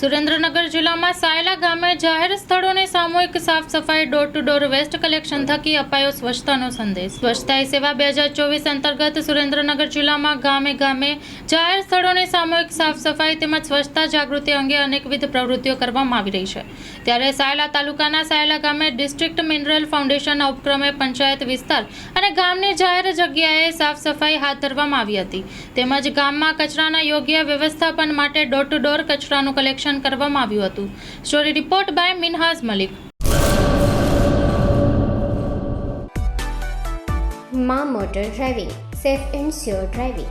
સુરેન્દ્રનગર જિલ્લામાં સાયલા ગામે જાહેર સ્થળોને સામૂહિક સાફ સફાઈ door to door waste collection થકી અપાયો સ્વચ્છતાનો સંદેશ. સ્વચ્છતા સેવા બે હજાર ચોવીસ અંતર્ગત સુરેન્દ્રનગર જિલ્લામાં ગામે ગામે જાહેર સ્થળોને સામૂહિક સાફ સફાઈ તેમજ સ્વચ્છતા જાગૃતિ અંગે અનેકવિધ પ્રવૃત્તિઓ કરવામાં આવી રહી છે. ત્યારે સાયલા તાલુકાના સાયલા ગામે ડિસ્ટ્રિક્ટ મિનરલ ફાઉન્ડેશનના ઉપક્રમે પંચાયત વિસ્તાર અને ગામની જાહેર જગ્યાએ સાફ સફાઈ હાથ ધરવામાં આવી હતી. તેમજ ગામમાં કચરાના યોગ્ય વ્યવસ્થાપન માટે ડોર ટુ ડોર કચરાનું કલેક્શન કરવામાં આવ્યું હતું. Story report by Minhaz Malik. મા motor driving, safe and sure driving.